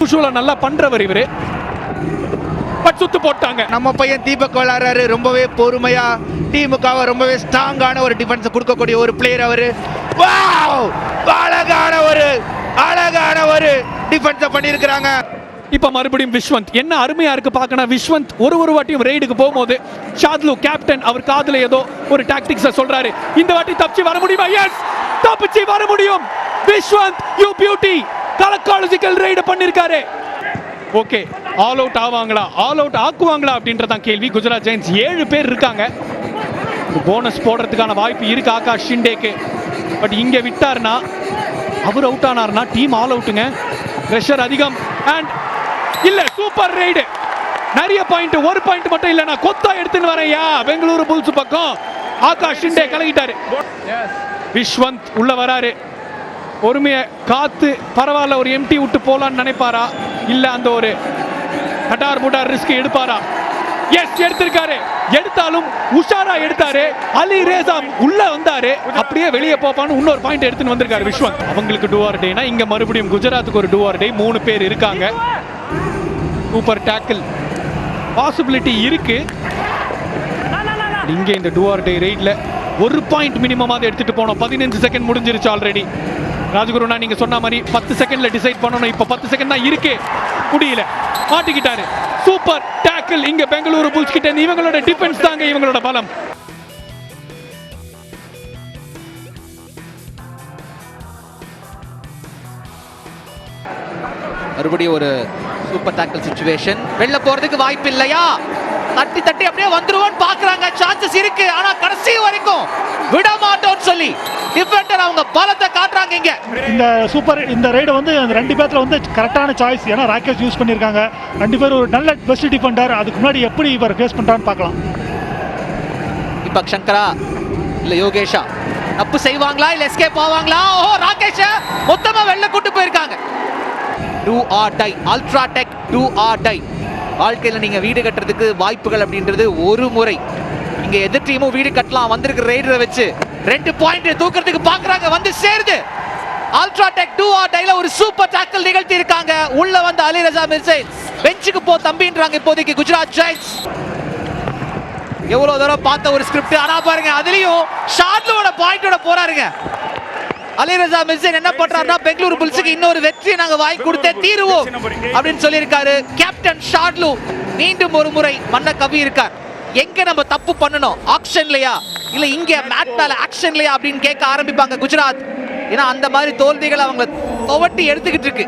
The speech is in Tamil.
யூஷுவலா நல்லா பண்றவர் இவரு. பட் சுத்து போட்டாங்க. நம்ம பையன் தீபக் விளாடுறாரு ரொம்பவே பொறுமையா டீமுக்காக ரொம்பவே ஸ்ட்ராங்கான ஒரு டிஃபென்ஸ் கொடுக்கக்கூடிய ஒரு பிளேயர் அவரு. வாவ் அழகான ஒரு அழகான ஒரு டிஃபென்ஸ் பண்ணியிருக்கிறாங்க. இப்ப மறுபடியும் விஸ்வந்த் என்ன அருமையா இருக்கு பார்க்கணும். விஸ்வந்த் ஒரு ஒரு வாட்டியும் ரெய்டுக்கு போகும்போது ஷாத்லு கேப்டன் அவர் காதுல ஏதோ ஒரு டாக்டிக்ஸ சொல்றாரு. இந்த வாட்டி தப்பிச்சு வர முடியுமா? எஸ் தப்பிச்சு வர முடியும். விஸ்வந்த் யூ பியூட்டி கலக்காலஜிக்கல் ரெய்டு பண்ணிருக்காரு. ஓகே ஆல் அவுட் ஆவாங்களா? ஆல் அவுட் ஆக்குவாங்களா அப்படின்றதான் கேள்வி. குஜராத் ஜெயின்ஸ் ஏழு பேர் இருக்காங்க. போனஸ் போடுறதுக்கான வாய்ப்பு இருக்கு ஆகாஷ் ஷிண்டேக்கு. பட் இங்க விட்டார்னா அவர் அவுட் ஆனார்னா டீம் ஆல் அவுட்டுங்க ப்ரெஷர் அதிகம். அண்ட் இல்ல சூப்பர் ரைடு நிறைய பாயிண்ட் ஒரு பாயிண்ட் மட்டும் இல்ல நான் கொத்தா எடுத்துன்னு வரேன்யா பெங்களூரு புல்ஸ் பக்கம். ஆகாஷ் ஷிண்டே கலகிட்டாரு விஸ்வந்த் உள்ள வராரு. பொறுமையை காத்து பரவாயில்ல ஒரு எம்டி விட்டு போகலான்னு நினைப்பாரா? இல்ல அந்த ஒரு கட்டார் முட்டார் ரிஸ்க் எடுப்பாரா? எஸ் எடுத்திருக்காரு. எடுத்தாலும் உஷாரா எடுத்தாரு. அலி ரேசா உள்ள வந்தாரு. அப்படியே வெளியே போப்பான்னு இன்னொரு பாயிண்ட் எடுத்துன்னு வந்திருக்காரு விஸ்வந்த் அவங்களுக்கு டூஆர் டேனா இங்க மறுபடியும் குஜராத்துக்கு ஒரு டூஆர் டே மூணு பேர் இருக்காங்க. சூப்பர் டேக்கிள் பாசிபிலிட்டி இருக்கு. இங்க இந்த டூஆர் டே ரைட்ல ஒரு பாயிண்ட் மினிமமாக எடுத்துட்டு போனோம். பதினஞ்சு செகண்ட் முடிஞ்சிருச்சு ஆல்ரெடி ராஜகுருனா நீங்க சொன்ன மாதிரி பத்து செகண்ட்ல டிசைட் பண்ணணும். இப்ப பத்து செகண்ட் தான் இருக்கே. முடியல மாட்டிக்கிட்டாரு. சூப்பர் டேக்கிள் இங்க பெங்களூரு புல்ஸ் கிட்ட இவங்களோட டிஃபென்ஸ் தாங்க இவங்களோட பலம். மறுபடியும் ஒரு சூப்பர் டேக்கிள் சுச்சுவேஷன் வெளில போறதுக்கு வாய்ப்பு இல்லையா தட்டி தட்டி அப்படியே வந்துருவோன்னு பாக்குறாங்க சான்சஸ் இருக்கு. ஆனா கடைசி வரைக்கும் விட மாட்டோம்னு சொல்லி டிஃபெண்டர் அவங்க பலத்தை காட்டுறாங்க இங்க. இந்த சூப்பர் இந்த ரைடு வந்து அந்த ரெண்டு பேர்த்துல வந்து கரெக்டான சாய்ஸ் ஏன்னா ராக்கெட் யூஸ் பண்ணியிருக்காங்க. ரெண்டு பேரும் ஒரு நல்ல பெஸ்ட் டிஃபெண்டர் அதுக்கு முன்னாடி எப்படி இவர் ஃபேஸ் பண்றான்னு பார்க்கலாம். தீபக் சங்கரா இல்ல யோகேஷா தப்பு செய்வாங்களா இல்ல எஸ்கேப் ஆவாங்களா? ஓ ராகேஷ மொத்தமா வெளில கூட்டு போயிருக்காங்க. Do or die ultra tech do or die வாழ்க்கையில் நீங்கள் வீடு கட்டுறதுக்கு வாய்ப்புகள் அப்படின்றது ஒரு முறை. இங்கே எதிர் டீமும் வீடு கட்டலாம் வந்திருக்கிற ரைடரை வச்சு ரெண்டு பாயிண்ட் தூக்குறதுக்கு பார்க்குறாங்க வந்து சேருது. அல்ட்ரா டெக் டூ ஆர் டைல ஒரு சூப்பர் டாக்கல் நிகழ்த்தி இருக்காங்க. உள்ள வந்த அலி ரஜா மிர்சை பெஞ்சுக்கு போ தம்பின்றாங்க இப்போதைக்கு குஜராத் ஜாயின்ஸ். எவ்வளவு தூரம் பார்த்த ஒரு ஸ்கிரிப்ட் ஆனா பாருங்க அதுலயும் ஷாட்லோட பாயிண்டோட போறாருங்க. அலிரஜா மிர்சன் என்ன பண்றாருன்னா பெங்களூரு புல்ஸுக்கு இன்னொரு வெற்றியை நாங்க வாங்கி கொடுத்தே தீருவோம் அப்படின்னு சொல்லியிருக்காரு. கேப்டன் ஷாட்லு மீண்டும் ஒரு முறை மன்ன கவி இருக்கார். எங்க நம்ம தப்பு பண்ணணும்? ஆக்ஷன்லயா இல்ல இங்க மேட்னால ஆக்ஷன்லயா அப்படின்னு கேட்க ஆரம்பிப்பாங்க குஜராத். ஏன்னா அந்த மாதிரி தோல்விகள் அவங்க துவட்டி எடுத்துக்கிட்டு இருக்கு.